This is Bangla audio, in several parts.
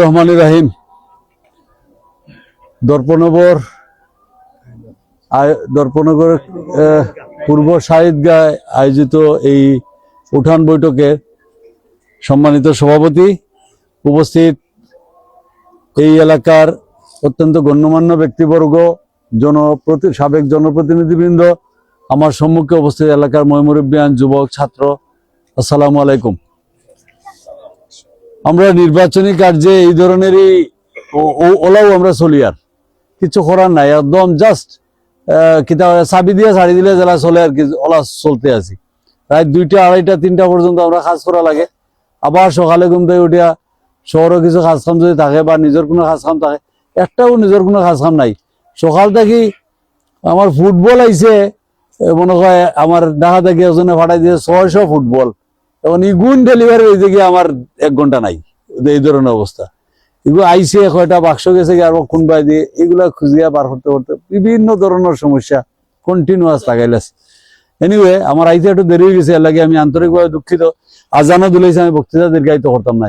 রহমানির রাহিম। দর্পনগর দর্পনগর পূর্ব শাহিদগায় আয়োজিত এই উঠান বৈঠকে সম্মানিত সভাপতি উপস্থিত এই এলাকার অত্যন্ত গণ্যমান্য ব্যক্তিবর্গ জনপ্রতি সাবেক জনপ্রতিনিধিবৃন্দ, আমার সম্মুখে উপস্থিত এলাকার ময়মুরব্বিয়ান যুবক, ছাত্র, আসসালামু আলাইকুম। আমরা নির্বাচনী কার্যে এই ধরনেরই ওলাও আমরা চলি আর। কিছু করার নাই একদম জাস্ট কিতা চাবি দিয়ে ছাড়ি দিলে জেলা চলে আর কি, ওলা চলতে আছি। রাত দুইটা, আড়াইটা, তিনটা পর্যন্ত আমরা কাজ করা লাগে। আবার সকালে ঘুম থেকে উঠিয়া শহরে কিছু কাজ কাম যদি থাকে বা নিজের কোনো কাজ কাম থাকে, একটাও নিজের কোনো কাজ কাম নাই। সকাল থেকে আমার ফুটবল আইছে মনে হয় আমার দেখা দেখি একজনে ফাটাই দিয়ে ছয়শো ফুটবল। এখন ইগুন ডেলিভারি হয়েছে কি আমার এক ঘণ্টা নাই। এই ধরনের অবস্থা। এগুলো আইসে কয়টা বাক্স গেছে কি আর কোনবাই দিয়ে এগুলা খুঁজিয়া পার করতে করতে বিভিন্ন ধরনের সমস্যা কন্টিনিউয়াস লাগাইলাস এনিওয়ে আমার আইতে একটু দেরি হয়ে গেছে, এর লাগে আমি আন্তরিকভাবে দুঃখিত। আজানও দুলাইছে, আমি বক্তৃতা দীর্ঘায়িত করতাম না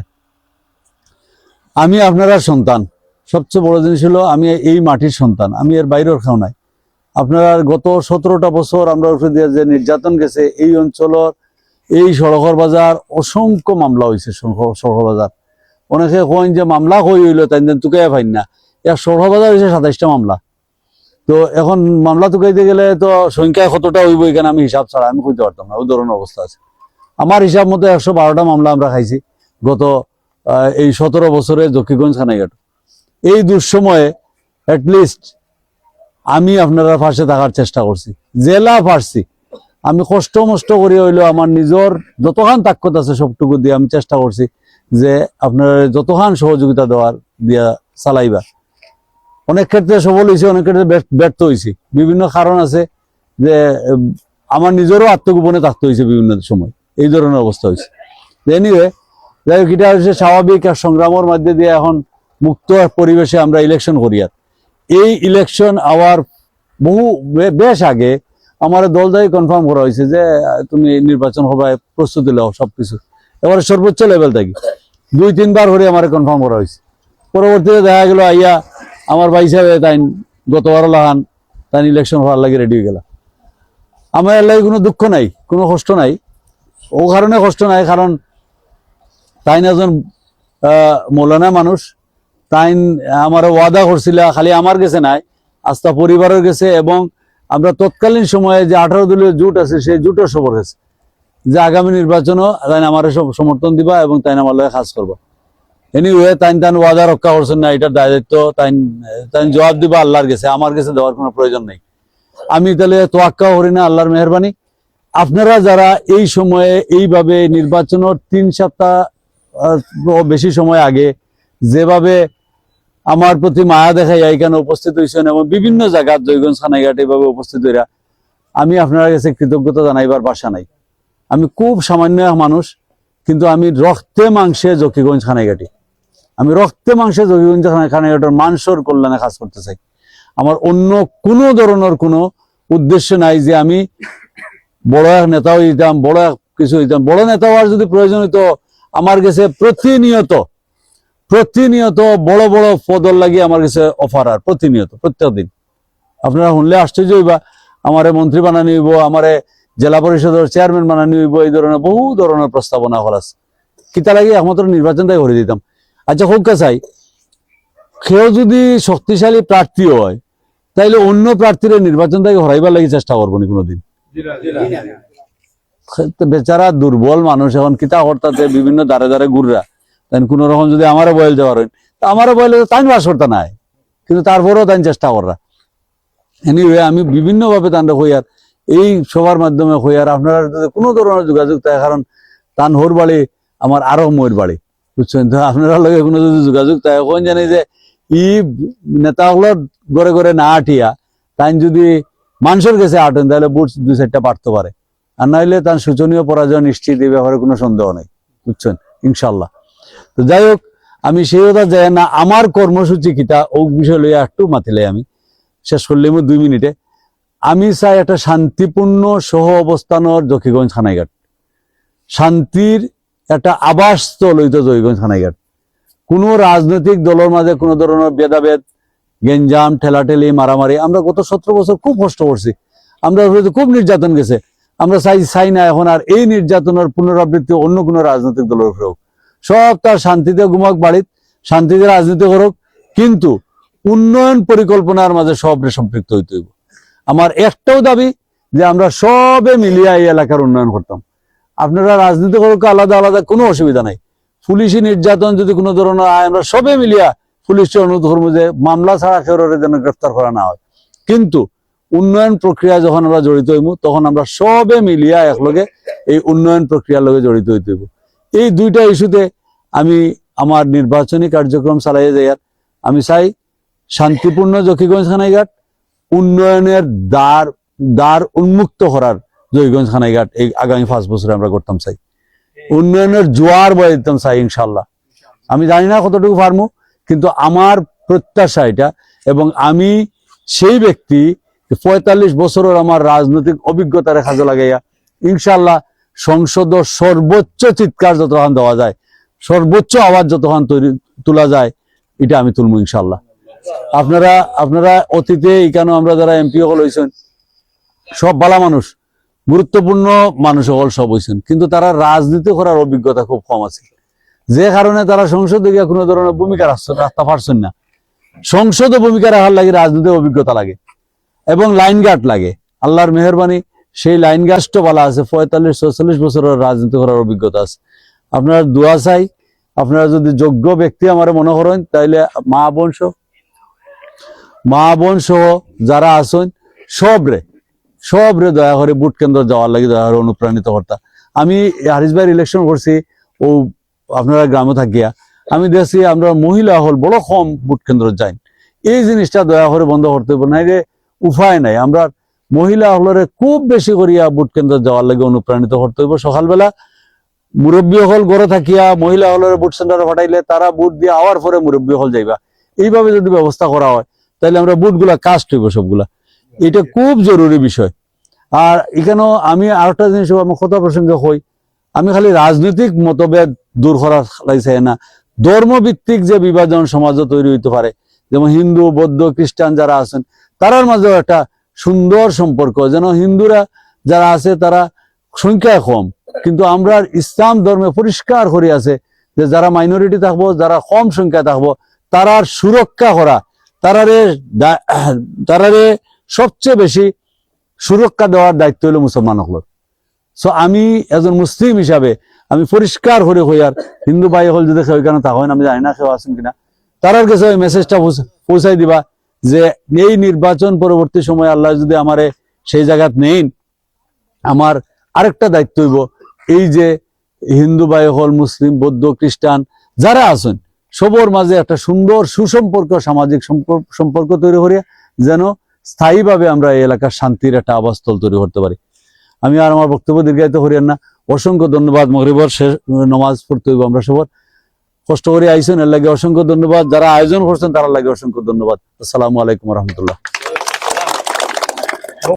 আমি আপনারা সন্তান। সবচেয়ে বড় জিনিস হলো, আমি এই মাটির সন্তান, আমি এর বাইরের খাও নাই। আপনারা গত সতেরোটা বছর আমরা দিয়ে যে নির্যাতন গেছে, এই অঞ্চলের এই সড়কর বাজার অসংখ্য মামলা হয়েছে সড়ক বাজার অনেকে কইন যে মামলা কই হইল তাই তুকে ফাইন না। এক সড়ক বাজার হয়েছে সাতাইশটা মামলা। তো এখন মামলা তুকাইতে গেলে তো সংখ্যায় কতটা হইব এখানে আমি হিসাব ছাড়া আমি কইতে পারতাম না ওই ধরনের অবস্থা আছে। আমার হিসাব মতো একশো বারোটা মামলা আমরা খাইছি গত এই সতেরো বছরে জকিগঞ্জ খানাইঘাট এই দুঃসময়ে অ্যাটলিস্ট আমি আপনারা পাশে থাকার চেষ্টা করছি। জেলা পারছি আমি কষ্ট মষ্ট করি হইলেও আমার নিজের যতখান তাক্কত আছে সবটুকু দিয়ে আমি চেষ্টা করছি যে আপনার যতখান সহযোগিতা দেওয়ার দিয়া চালাইবা। অনেক ক্ষেত্রে সফল হয়েছে অনেক ক্ষেত্রে ব্যর্থ- হয়েছি বিভিন্ন কারণ আছে যে আমার নিজেরও আত্মগোপনে থাকতে হয়েছে বিভিন্ন সময়। এই ধরনের অবস্থা হয়েছে এনিওয়ে যাই হোক, এটা হচ্ছে স্বাভাবিক আর সংগ্রামের মধ্যে দিয়ে এখন মুক্ত পরিবেশে আমরা ইলেকশন করি আর। এই ইলেকশন আওয়ার বহু বেশ আগে আমার দল দায়ী কনফার্ম করা হয়েছে যে, তুমি নির্বাচন সভায় প্রস্তুতি নাও সবকিছু। এবারে সর্বোচ্চ লেভেল থাকি। দুই, তিনবার করে আমার কনফার্ম করা হয়েছে। পরবর্তীতে দেখা গেল, আইয়া আমার ভাই সাহেব তাই গতবার লাগান তাই ইলেকশন হওয়ার লাগে রেডি হয়ে গেল আমার লাগে কোনো দুঃখ নাই, কোনো কষ্ট নাই। ও কারণে কষ্ট নাই, কারণ তাই একজন মৌলানা মানুষ। তাই আমার ওয়াদা করছিল, খালি আমার কাছে নাই, আস্থা পরিবারের গেছে এবং আমরা তৎকালীন সময়ে যে আঠারো দলীয় জোট আছে, সেই জোটের সবর গেছে যে আগামী নির্বাচনও তাই আমার সমর্থন দিবা এবং তাই আমার লগে কাজ করবা। এনিওয়ে তাই তাই ওয়াদা রক্ষা করছেন না, এটার দায়িত্ব তাই তাই জবাব দিবা, আল্লাহর গেছে আমার কাছে দেওয়ার কোনো প্রয়োজন নেই। আমি তাহলে তোয়াক্কা করি না, আল্লাহর মেহরবানি। আপনারা যারা এই সময়ে এইভাবে নির্বাচনের তিন সপ্তাহ বেশি সময় আগে যেভাবে আমার প্রতি মায়া দেখাই এখানে উপস্থিত হয়েছেন এবং বিভিন্ন জায়গার জয়গঞ্জ, খানাইঘাট এইভাবে উপস্থিত হইয়া আমি আপনার কাছে কৃতজ্ঞতা জানাইবার বাসা নাই। আমি খুব সামান্য মানুষ, কিন্তু আমি রক্তে মাংসে জকিগঞ্জ, খানাইঘাটি। আমি রক্তে মাংসে জকিগঞ্জ খানা- খানাইঘাটের মাংসর কল্যাণে কাজ করতে চাই। আমার অন্য কোনো ধরনের কোনো উদ্দেশ্য নাই যে আমি বড় এক নেতাও হইতাম, বড় এক কিছু হইতাম। বড় নেতা হওয়ার যদি প্রয়োজন হইতো, আমার কাছে প্রতিনিয়ত প্রতিনিয়ত বড় বড় পদর লাগিয়ে আমার কাছে অফার আর প্রতিনিয়ত প্রত্যেক দিন আপনারা শুনলে আশ্চর্য হইবা আমারে মন্ত্রী বানানি হইব আমারে জেলা পরিষদের চেয়ারম্যান বানানি হইব এই ধরনের বহু ধরনের প্রস্তাবনা করা আছে। কিতা লাগে একমাত্র নির্বাচনটাই করে দিতাম। আচ্ছা হোক চাই কেউ যদি শক্তিশালী প্রার্থী হয় তাইলে অন্য প্রার্থীর নির্বাচনটাকে হরাইবার লাগি চেষ্টা করব নি কোনোদিন। বেচারা দুর্বল মানুষ এখন কিতা হরতাতে বিভিন্ন দাঁড়ে দাঁড়ে ঘুররা। তাই কোন রকম যদি আমারও বয়েল দেওয়ার হয় তা আমারও বয়েল তাই বাস করতে নাই। কিন্তু তারপরেও তাই চেষ্টা করা এনিওয়ে আমি বিভিন্ন ভাবে তান্ডে হইয়ার, এই সবার মাধ্যমে হইয়ার, আপনারা যদি কোনো ধরনের যোগাযোগ থাকে, কারণ তান হোর বাড়ি আমার আরও ময়ের বাড়ি, বুঝছেন? তো আপনারা লগে কোনো যদি যোগাযোগ থাকে, কোন জানি যে ই নেতাগুলো ঘরে ঘরে না আটিয়া তাই যদি মানুষের কাছে আটেন, তাহলে বুট দুই চারটা পারতে পারে। আর নাইলে তার শোচনীয় পরাজয় নিশ্চিত এই ব্যাপারে কোনো সন্দেহ নেই, বুঝছেন? ইনশাল্লাহ। তো যাই হোক আমি সেই কথা যাই না, আমার কর্মসূচি কিতা ও বিষয় লইয়া একটু মাতিলে আমি। শেষ করলে দুই মিনিটে। আমি চাই একটা শান্তিপূর্ণ সহ অবস্থানের জকিগঞ্জ খানাইঘাট। শান্তির একটা আবাস স্থল হইতো জকিগঞ্জ খানাইঘাট। কোনো রাজনৈতিক দলের মাঝে কোনো ধরনের ভেদাভেদ গেঞ্জাম ঠেলাঠেলি, মারামারি, আমরা গত সতেরো বছর খুব কষ্ট করছি। আমরা খুব নির্যাতন গেছে। আমরা চাই চাই না এখন আর এই নির্যাতনের পুনরাবৃত্তি অন্য কোনো রাজনৈতিক দলের উপরে হোক। সব তার শান্তিতে ঘুমাক বাড়িত, শান্তিতে রাজনীতি করুক, কিন্তু উন্নয়ন পরিকল্পনার মাঝে সবরে সম্পৃক্ত হইতে হইব। আমার একটাও দাবি যে আমরা সবে মিলিয়ে এই এলাকার উন্নয়ন করতাম। আপনারা রাজনীতি করুক, আলাদা আলাদা কোনো অসুবিধা নাই। পুলিশি নির্যাতন যদি কোনো ধরনের হয়, আমরা সবে মিলিয়া পুলিশকে অনুরোধ করব যে মামলা ছাড়া কেউ যেন গ্রেফতার করা না হয়। কিন্তু উন্নয়ন প্রক্রিয়া যখন আমরা জড়িত হইব তখন আমরা সবে মিলিয়া একলগে এই উন্নয়ন প্রক্রিয়ার লগে জড়িত হইতে হইব। এই দুইটা ইস্যুতে আমি আমার নির্বাচনী কার্যক্রম চালাই যাই আমি চাই শান্তিপূর্ণ জকিগঞ্জ খানাইঘাট উন্নয়নের দ্বার দ্বার উন্মুক্ত করার জয়গঞ্জ খানাইঘাট এই আগামী পাঁচ বছরে আমরা করতাম চাই। উন্নয়নের জোয়ার বয়ে দিতাম চাই ইনশাল্লাহ আমি জানি না কতটুকু পারব কিন্তু আমার প্রত্যাশা এটা এবং আমি সেই ব্যক্তি পঁয়তাল্লিশ বছরের আমার রাজনৈতিক অভিজ্ঞতার কাজে লাগাইয়া ইনশাল্লাহ সংসদ সর্বোচ্চ চিৎকার যতক্ষণ দেওয়া যায়, সর্বোচ্চ আওয়াজ যতক্ষণ তৈরি, তোলা যায়, এটা আমি তুলবো ইনশাল্লাহ আপনারা আপনারা অতীতে এখানে আমরা যারা এমপি হল হয়েছেন সব বালা মানুষ, গুরুত্বপূর্ণ মানুষ হল সব হয়েছেন কিন্তু তারা রাজনীতি করার অভিজ্ঞতা খুব কম আছে। যে কারণে তারা সংসদে গিয়ে কোনো ধরনের ভূমিকা রাখতে পারছেন না। সংসদে ভূমিকা রাখার লাগে রাজনৈতিক অভিজ্ঞতা লাগে, এবং লাইন গার্ড লাগে। আল্লাহর মেহরবানি সেই লাইন গার্ডটা বলা আছে, পঁয়তাল্লিশ, ছয়চল্লিশ বছরের রাজনীতি করার অভিজ্ঞতা আছে। আপনার দোয়া চাই, আপনারা যদি যোগ্য ব্যক্তি আমার মনে করেন, তাইলে মা, বোন সহ, মা, বোন সহ যারা আছেন, সবরে সবরে দয়া করে বুট কেন্দ্র যাওয়ার লাগে দয়া করে অনুপ্রাণিত কর্তা। আমি হারিস ভাইয়ের ইলেকশন করছি, ও আপনারা গ্রামে থাকিয়া, আমি দেখছি আমরা মহিলা হল বড় কম বুট কেন্দ্র যাই এই জিনিসটা দয়া করে বন্ধ করতে হবে না উপায় নাই। আমরা মহিলা হলরে খুব বেশি করিয়া বুট কেন্দ্র যাওয়ার লাগে অনুপ্রাণিত করতে হইব। সকালবেলা মুরব্বী হল গড়ে থাকিয়া মহিলা হলের বুট সেন্টারে পাঠাইলে তারা বুট দিয়ে আওয়ার পরে মুরব্বী হল যাইবা। এইভাবে যদি ব্যবস্থা করা হয় তাহলে আমরা বুটগুলা কাস্ট হইব সবগুলা। এটা খুব জরুরি বিষয়। আর এখানেও আমি আরেকটা জিনিস আমার কথা প্রসঙ্গে হই আমি খালি রাজনৈতিক মতভেদ দূর করা লাগছে না। ধর্মভিত্তিক যে বিভাজন সমাজও তৈরি হইতে পারে, যেমন হিন্দু, বৌদ্ধ, খ্রিস্টান যারা আছেন, তারার মাঝেও একটা সুন্দর সম্পর্ক। যেন হিন্দুরা যারা আছে তারা সংখ্যায় কম। কিন্তু আমরা ইসলাম ধর্মে পরিষ্কার করে আছে যে যারা মাইনরিটি থাকব, যারা কম সংখ্যা থাকব, তারার সুরক্ষা করা, তারারে তারারে সবচেয়ে বেশি সুরক্ষা দেওয়ার দায়িত্ব হলো মুসলমান হল। সো আমি একজন মুসলিম হিসাবে আমি পরিষ্কার করে হই আর হিন্দু ভাই হল যদি কেউ এখানে থাকেন আমি জানি না কেউ আছেন কিনা, তারার কাছে ওই মেসেজটা পৌঁছাই দিবা। যে এই নির্বাচন পরবর্তী সময় আল্লাহ যদি আমারে সেই জায়গাত নেই আমার আরেকটা দায়িত্ব হইব, এই যে হিন্দু ভাই হল, মুসলিম, বৌদ্ধ, খ্রিস্টান যারা আছেন, সবর মাঝে একটা সুন্দর সুসম্পর্ক, সামাজিক সম্পর্ক তৈরি করিয়া যেন স্থায়ীভাবে আমরা এই এলাকার শান্তির একটা আবাসস্থল তৈরি করতে পারি। আমি আর আমার বক্তব্য দীর্ঘায়িত করিয়ান না। অসংখ্য ধন্যবাদ। মগরিবর শেষ, নমাজ পড়তে হইব আমরা সবার। কষ্ট করে আইসেন এর লাগে অসংখ্য ধন্যবাদ। যারা আয়োজন করছেন তারা লাগে অসংখ্য ধন্যবাদ। আসসালামু আলাইকুম রহমতুল্লাহ।